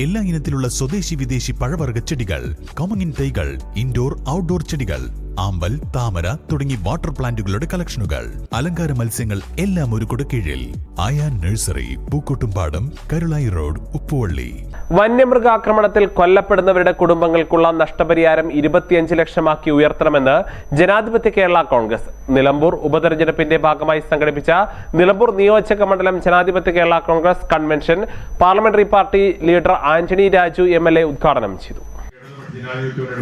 എല്ലാ ഇനത്തിലുള്ള സ്വദേശി വിദേശി പഴവർഗ ചെടികൾ കോമങ്ങിൻ തൈകൾ ഇൻഡോർ ഔട്ട്ഡോർ ചെടികൾ. ആമ്പൽ താമര തുടങ്ങി വാട്ടർ പ്ലാന്റുകളുടെ കളക്ഷനുകൾ. അലങ്കാര മത്സ്യങ്ങൾ എല്ലാം ഒരു കുടക്കീഴിൽ. ആയാ നഴ്സറി പൂക്കോട്ടുംപാടം കരുളായി റോഡ് ഉപ്പുവള്ളി. വന്യമൃഗാക്രമണത്തിൽ കൊല്ലപ്പെടുന്നവരുടെ കുടുംബങ്ങൾക്കുള്ള നഷ്ടപരിഹാരം ഇരുപത്തിയഞ്ച് ലക്ഷമാക്കി ഉയർത്തണമെന്ന് ജനാധിപത്യ കേരള കോൺഗ്രസ്. നിലമ്പൂർ ഉപതെരഞ്ഞെടുപ്പിന്റെ ഭാഗമായി സംഘടിപ്പിച്ച നിലമ്പൂർ നിയോജക മണ്ഡലം ജനാധിപത്യ Kerala Congress convention parliamentary party leader Antony Raju M ഉദ്ഘാടനം ചെയ്തു.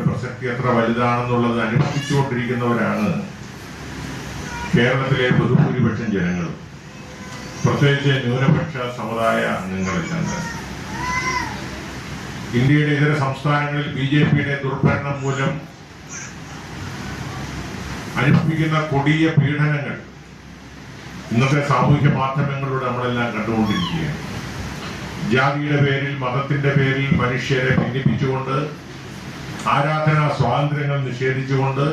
പ്രസക്തി വലുതാണെന്നുള്ളത് അനുഭവിച്ചുകൊണ്ടിരിക്കുന്നവരാണ് കേരളത്തിലെ ബഹുഭൂരിപക്ഷം ജനങ്ങൾ പ്രത്യേകിച്ച് ന്യൂനപക്ഷ സമുദായ അംഗങ്ങളിൽ തന്നെ ഇന്ത്യയുടെ ഇതര സംസ്ഥാനങ്ങളിൽ ബി ജെ പിയുടെ ദുർഭരണം മൂലം അനുഭവിക്കുന്ന കൊടിയ പീഡനങ്ങൾ ഇന്നത്തെ സാമൂഹ്യ മാധ്യമങ്ങളിലൂടെ നമ്മളെല്ലാം കണ്ടുകൊണ്ടിരിക്കുകയാണ്. ജാതിയുടെ പേരിൽ മതത്തിന്റെ പേരിൽ മനുഷ്യരെ ഭിന്നിപ്പിച്ചുകൊണ്ട് ആരാധനാ സ്വാതന്ത്ര്യങ്ങൾ നിഷേധിച്ചുകൊണ്ട്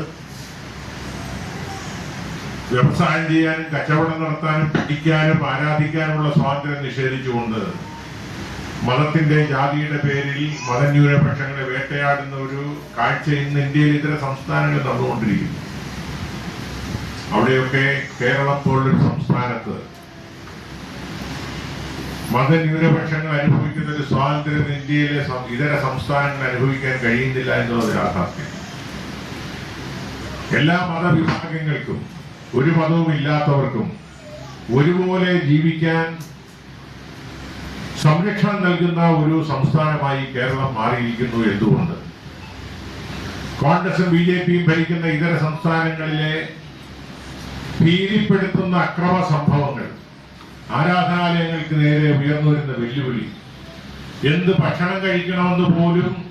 വ്യവസായം ചെയ്യാനും കച്ചവടം നടത്താനും പഠിക്കാനും ആരാധിക്കാനുമുള്ള സ്വാതന്ത്ര്യം നിഷേധിച്ചുകൊണ്ട് മതത്തിന്റെ ജാതിയുടെ പേരിൽ മതന്യൂനപക്ഷങ്ങളെ വേട്ടയാടുന്ന ഒരു കാഴ്ച ഇന്ന് ഇന്ത്യയിൽ ഇതര സംസ്ഥാനങ്ങളിൽ നടന്നുകൊണ്ടിരിക്കുന്നു. അവിടെയൊക്കെ കേരളം പോലൊരു സംസ്ഥാനത്ത് മതന്യൂനപക്ഷങ്ങൾ അനുഭവിക്കുന്ന ഒരു സ്വാതന്ത്ര്യം ഇന്ത്യയിലെ ഇതര സംസ്ഥാനങ്ങൾ അനുഭവിക്കാൻ കഴിയുന്നില്ല എന്നുള്ളത് യാഥാർത്ഥ്യം. എല്ലാ മതവിഭാഗങ്ങൾക്കും ഒരു മതവും ഇല്ലാത്തവർക്കും ഒരുപോലെ ജീവിക്കാൻ സംരക്ഷണം നൽകുന്ന ഒരു സംസ്ഥാനമായി കേരളം മാറിയിരിക്കുന്നു എന്തുകൊണ്ട്? കോൺഗ്രസും ബി ജെ പിയും ഭരിക്കുന്ന ഇതര സംസ്ഥാനങ്ങളിലെ ഭീതിപ്പെടുത്തുന്ന അക്രമ സംഭവങ്ങൾ ആരാധനാലയങ്ങൾക്ക് നേരെ ഉയർന്നു വരുന്ന വെല്ലുവിളി. എന്ത് ഭക്ഷണം കഴിക്കണമെന്ന് പോലും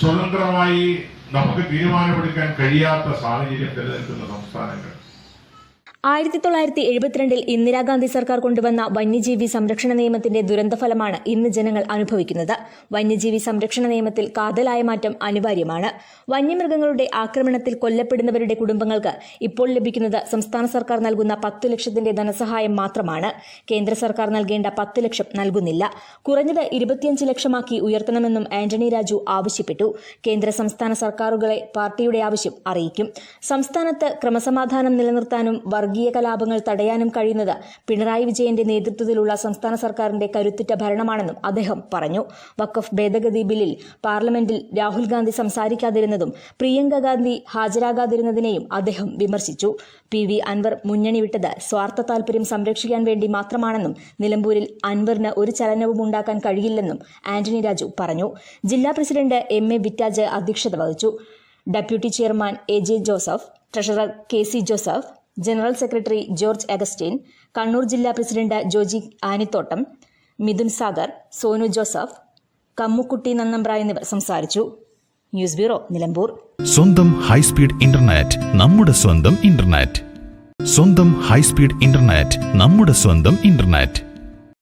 സ്വതന്ത്രമായി നമുക്ക് തീരുമാനമെടുക്കാൻ കഴിയാത്ത സാഹചര്യം നിലനിൽക്കുന്ന സംസ്ഥാനങ്ങൾ. ആയിരത്തി തൊള്ളായിരത്തി എഴുപത്തിരണ്ടിൽ ഇന്ദിരാഗാന്ധി സർക്കാർ കൊണ്ടുവന്ന വന്യജീവി സംരക്ഷണ നിയമത്തിന്റെ ദുരന്തഫലമാണ് ഇന്ന് ജനങ്ങൾ അനുഭവിക്കുന്നത്. വന്യജീവി സംരക്ഷണ നിയമത്തിൽ കാതലായ മാറ്റം അനിവാര്യമാണ്. വന്യമൃഗങ്ങളുടെ ആക്രമണത്തിൽ കൊല്ലപ്പെടുന്നവരുടെ കുടുംബങ്ങൾക്ക് ഇപ്പോൾ ലഭിക്കുന്നത് സംസ്ഥാന സർക്കാർ നൽകുന്ന പത്തു ലക്ഷത്തിന്റെ ധനസഹായം മാത്രമാണ്. കേന്ദ്ര സർക്കാർ നൽകേണ്ട പത്ത് ലക്ഷം നൽകുന്നില്ല. കുറഞ്ഞത് ഇരുപത്തിയഞ്ച് ലക്ഷമാക്കി ഉയർത്തണമെന്നും ആന്റണി രാജു ആവശ്യപ്പെട്ടു. കേന്ദ്ര സംസ്ഥാന സർക്കാരുകളെ പാർട്ടിയുടെ ആവശ്യം അറിയിക്കും. സംസ്ഥാനത്ത് ക്രമസമാധാനം നിലനിർത്താനും വർഗീയ കലാപങ്ങൾ തടയാനും കഴിയുന്നത് പിണറായി വിജയന്റെ നേതൃത്വത്തിലുള്ള സംസ്ഥാന സർക്കാരിന്റെ കരുത്തുറ്റ ഭരണമാണെന്നും അദ്ദേഹം പറഞ്ഞു. വഖഫ് ഭേദഗതി ബില്ലിൽ പാർലമെന്റിൽ രാഹുൽ ഗാന്ധി സംസാരിക്കാതിരുന്നതും പ്രിയങ്ക ഗാന്ധി ഹാജരാകാതിരുന്നതിനെയും അദ്ദേഹം വിമർശിച്ചു. പി വി അൻവർ മുന്നണി വിട്ടത് സ്വാർത്ഥ താൽപര്യം സംരക്ഷിക്കാൻ വേണ്ടി മാത്രമാണെന്നും നിലമ്പൂരിൽ അൻവറിന് ഒരു ചലനവും ഉണ്ടാക്കാൻ കഴിയില്ലെന്നും ആന്റണി രാജു പറഞ്ഞു. ജില്ലാ പ്രസിഡന്റ് എം എ വിറ്റാജ് അധ്യക്ഷത വഹിച്ചു. Deputy chairman A J Joseph treasurer K C Joseph general secretary George Augustine Kannur ജില്ലാ പ്രസിഡന്റ് ജോജി ആനിത്തോട്ടം മിഥുൻ സാഗർ സോനു ജോസഫ് കമ്മുക്കുട്ടി നന്നമ്പ്ര എന്നിവർ സംസാരിച്ചു. News bureau Nilambur. സ്വന്തം ഹൈസ്പീഡ് ഇന്റർനെറ്റ് നമ്മുടെ സ്വന്തം ഇന്റർനെറ്റ് സ്വന്തം ഹൈസ്പീഡ് ഇന്റർനെറ്റ് നമ്മുടെ സ്വന്തം ഇന്റർനെറ്റ്